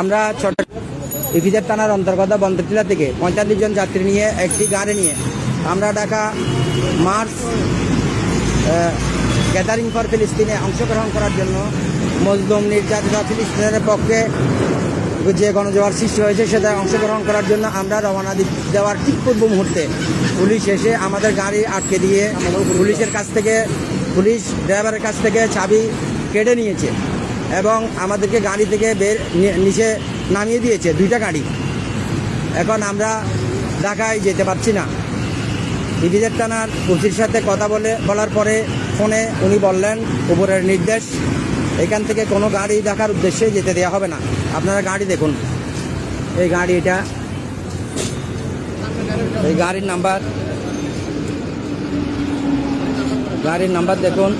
আমরা ছোট ইফিজার থানার অন্তর্গত বন্দরটিলা থেকে পঁয়তাল্লিশ জন যাত্রী নিয়ে একটি গাড়ি নিয়ে আমরা ঢাকা মার্চ গ্যাদারিং ফর ফিলিস্তিনে অংশগ্রহণ করার জন্য মজলুম নির্যাতিত ফিলিস্তিনের পক্ষে যে গণজোয়ার সৃষ্টি হয়েছে সেটা অংশগ্রহণ করার জন্য আমরা রওনা দেওয়ার ঠিক পূর্ব মুহূর্তে পুলিশ এসে আমাদের গাড়ি আটকে দিয়ে পুলিশের কাছ থেকে পুলিশ ড্রাইভারের কাছ থেকে চাবি কেটে নিয়েছে। এবং আমাদেরকে গাড়ি থেকে বের নিচে নামিয়ে দিয়েছে, দুইটা গাড়ি। এখন আমরা ঢাকায় যেতে পারছি না। ইভিজের থানার ওসির সাথে কথা বলে, বলার পরে ফোনে উনি বললেন, উপরের নির্দেশ, এখান থেকে কোনো গাড়ি দেখার উদ্দেশ্যে যেতে দেওয়া হবে না। আপনারা গাড়ি দেখুন। এই গাড়ি এটা, এই গাড়ির নাম্বার গাড়ির নাম্বার দেখুন।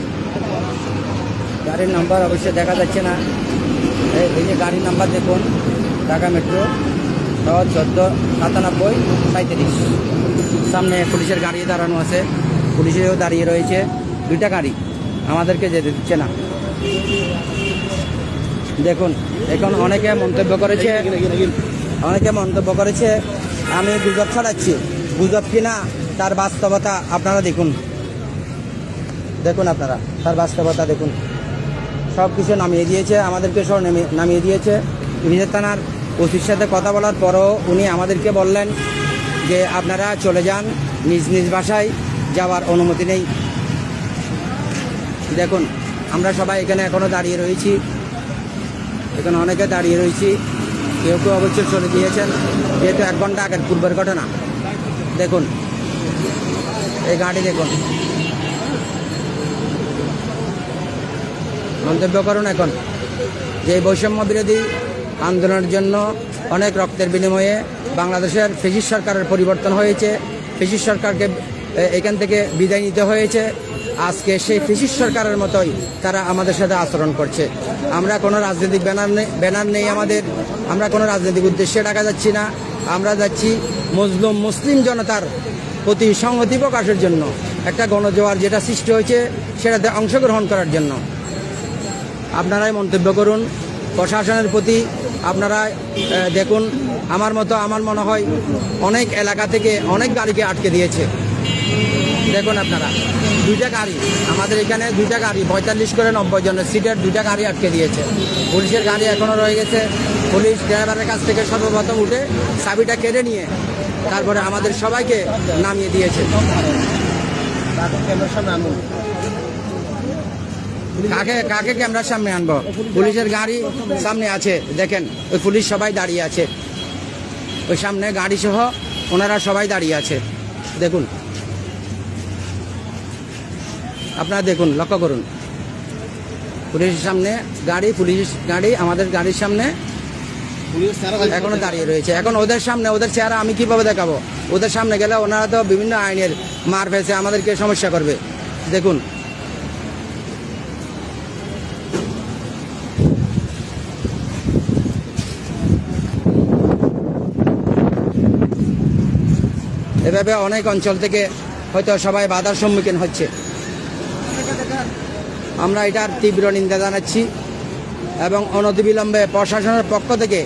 গাড়ির নাম্বার অবশ্যই দেখা যাচ্ছে না। এই যে গাড়ির নাম্বার দেখুন, ঢাকা মেট্রো ছ চোদ্দ, সাতানব্বই সাঁত্রিশ সামনে পুলিশের গাড়ি দাঁড়ানো আছে। পুলিশেও দাঁড়িয়ে রয়েছে। দুইটা গাড়ি আমাদেরকে যেতে দিচ্ছে না। দেখুন, এখন অনেকে মন্তব্য করেছে, অনেকে মন্তব্য করেছে, আমি গুজব ছড়াচ্ছি। গুজব কিনা, তার বাস্তবতা আপনারা দেখুন। দেখুন আপনারা, তার বাস্তবতা দেখুন। সব কিছু নামিয়ে দিয়েছে, আমাদেরকে সব নেমে- নামিয়ে দিয়েছে। নিজের থানার ওসির সাথে কথা বলার পরও উনি আমাদেরকে বললেন যে, আপনারা চলে যান, নিজ নিজ বাসায় যাওয়ার অনুমতি নেই। দেখুন, আমরা সবাই এখানে এখনও দাঁড়িয়ে রয়েছি। এখানে অনেকে দাঁড়িয়ে রয়েছি। কেউ কেউ অবশ্যই চলে গিয়েছেন। যেহেতু এক ঘণ্টা আগের পূর্বের ঘটনা। দেখুন, এই গাড়ি দেখুন। মন্তব্য করুন এখন। যে বৈষম্য বিরোধী আন্দোলনের জন্য অনেক রক্তের বিনিময়ে বাংলাদেশের ফেসিস সরকারের পরিবর্তন হয়েছে। ফেসিস সরকারকে এখান থেকে বিদায় নিতে হয়েছে। আজকে সেই ফেসিস সরকারের মতোই তারা আমাদের সাথে আচরণ করছে। আমরা কোনো রাজনৈতিক ব্যানার নেই ব্যানার নেই আমাদের। আমরা কোনো রাজনৈতিক উদ্দেশ্যে ডাকা যাচ্ছি না। আমরা যাচ্ছি মজলুম মুসলিম জনতার প্রতি সংহতি প্রকাশের জন্য। একটা গণজোয়ার যেটা সৃষ্টি হয়েছে, সেটাতে অংশগ্রহণ করার জন্য। আপনারাই মন্তব্য করুন। প্রশাসনের প্রতি আপনারা দেখুন, আমার মতো আমার মনে হয় অনেক এলাকা থেকে অনেক গাড়িকে আটকে দিয়েছে। দেখুন আপনারা, দুইটা গাড়ি, আমাদের এখানে দুইটা গাড়ি, পঁয়তাল্লিশ করে নব্বই জনের সিটের দুইটা গাড়ি আটকে দিয়েছে। পুলিশের গাড়ি এখনও রয়ে গেছে। পুলিশ ড্রাইভারের কাছ থেকে সর্বপ্রথম উঠে চাবিটা কেড়ে নিয়ে তারপরে আমাদের সবাইকে নামিয়ে দিয়েছে। কাকে কাকে ক্যামেরার সামনে আনব? পুলিশের গাড়ি সামনে আছে, দেখেন, ওই পুলিশ সবাই দাঁড়িয়ে আছে। ওই সামনে গাড়ি সহ ওনারা সবাই দাঁড়িয়ে আছে। দেখুন। আপনারা দেখুন, লক্ষ্য করুন। পুলিশের সামনে গাড়ি পুলিশ গাড়ি, আমাদের গাড়ির সামনে এখনও দাঁড়িয়ে রয়েছে। এখন ওদের সামনে, ওদের চেহারা আমি কীভাবে দেখাবো? ওদের সামনে গেলে ওনারা তো বিভিন্ন আইনের মার ফেসে আমাদেরকে সমস্যা করবে। দেখুন। এভাবে অনেক অঞ্চল থেকে হয়তো সবাই বাধার সম্মুখীন হচ্ছে। আমরা এটার তীব্র নিন্দা জানাচ্ছি এবং অনতিবিলম্বে প্রশাসনের পক্ষ থেকে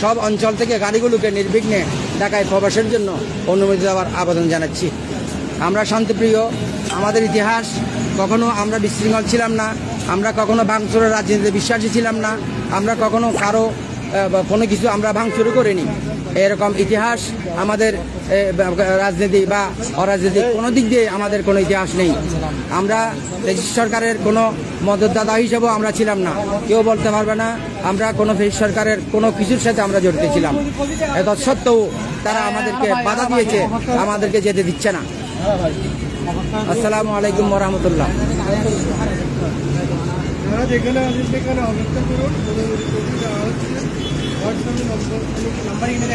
সব অঞ্চল থেকে গাড়িগুলোকে নির্বিঘ্নে ঢাকায় প্রবেশের জন্য অনুমতি দেওয়ার আবেদন জানাচ্ছি। আমরা শান্তিপ্রিয়, আমাদের ইতিহাস, কখনো আমরা বিশৃঙ্খল ছিলাম না, আমরা কখনো ভাঙচুরের রাজনীতিতে বিশ্বাসী ছিলাম না, আমরা কখনো কারও কোনো কিছু আমরা ভাঙচুর করিনি। এরকম ইতিহাস আমাদের রাজনীতি বা অরাজনীতি, কোনো দিক দিয়ে আমাদের কোনো ইতিহাস নেই। আমরা সরকারের কোনো মদতদাতা হিসেবেও আমরা ছিলাম না। কেউ বলতে পারবে না, আমরা কোনো ব্রিটিশ সরকারের কোনো কিছুর সাথে আমরা জড়িত ছিলাম। এত সত্ত্বেও তারা আমাদেরকে বাধা দিয়েছে, আমাদেরকে যেতে দিচ্ছে না। আসসালামু আলাইকুম রহমতুল্লাহ যেখানে সেখানে করুন এখানে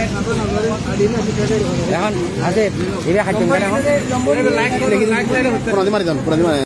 এখন আছে এবার হাইটেন এখন। মারি যান পুরাদি মারি